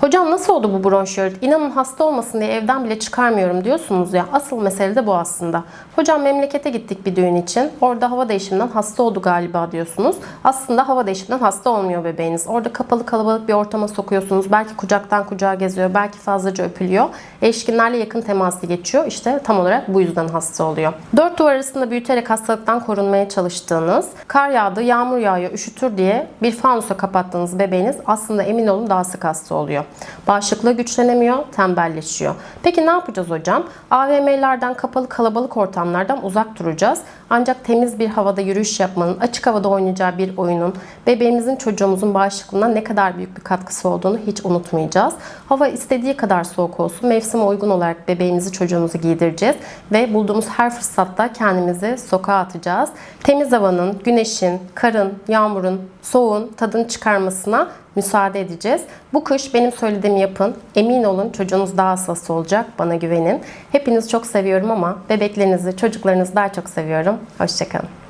Hocam nasıl oldu bu bronşiorit? İnanın hasta olmasın diye evden bile çıkarmıyorum diyorsunuz ya. Asıl mesele de bu aslında. Hocam memlekete gittik bir düğün için. Orada hava değişiminden hasta oldu galiba diyorsunuz. Aslında hava değişiminden hasta olmuyor bebeğiniz. Orada kapalı kalabalık bir ortama sokuyorsunuz. Belki kucaktan kucağa geziyor. Belki fazlaca öpülüyor. Erişkinlerle yakın teması geçiyor. İşte tam olarak bu yüzden hasta oluyor. Dört duvar arasında büyüterek hastalıktan korunmaya çalıştığınız, kar yağdı, yağmur yağıyor, üşütür diye bir fanusa kapattığınız bebeğiniz aslında emin olun daha sık hasta oluyor. Bağışıklığı güçlenemiyor, tembelleşiyor. Peki ne yapacağız hocam? AVM'lerden, kapalı kalabalık ortamlardan uzak duracağız. Ancak temiz bir havada yürüyüş yapmanın, açık havada oynayacağı bir oyunun, bebeğimizin, çocuğumuzun bağışıklığına ne kadar büyük bir katkısı olduğunu hiç unutmayacağız. Hava istediği kadar soğuk olsun, mevsime uygun olarak bebeğimizi, çocuğumuzu giydireceğiz ve bulduğumuz her fırsatta kendimizi sokağa atacağız. Temiz havanın, güneşin, karın, yağmurun, soğuğun tadını çıkarmasına müsaade edeceğiz. Bu kış benim söylediğimi yapın. Emin olun çocuğunuz daha hassas olacak. Bana güvenin. Hepinizi çok seviyorum ama bebeklerinizi, çocuklarınızı daha çok seviyorum. Hoşçakalın.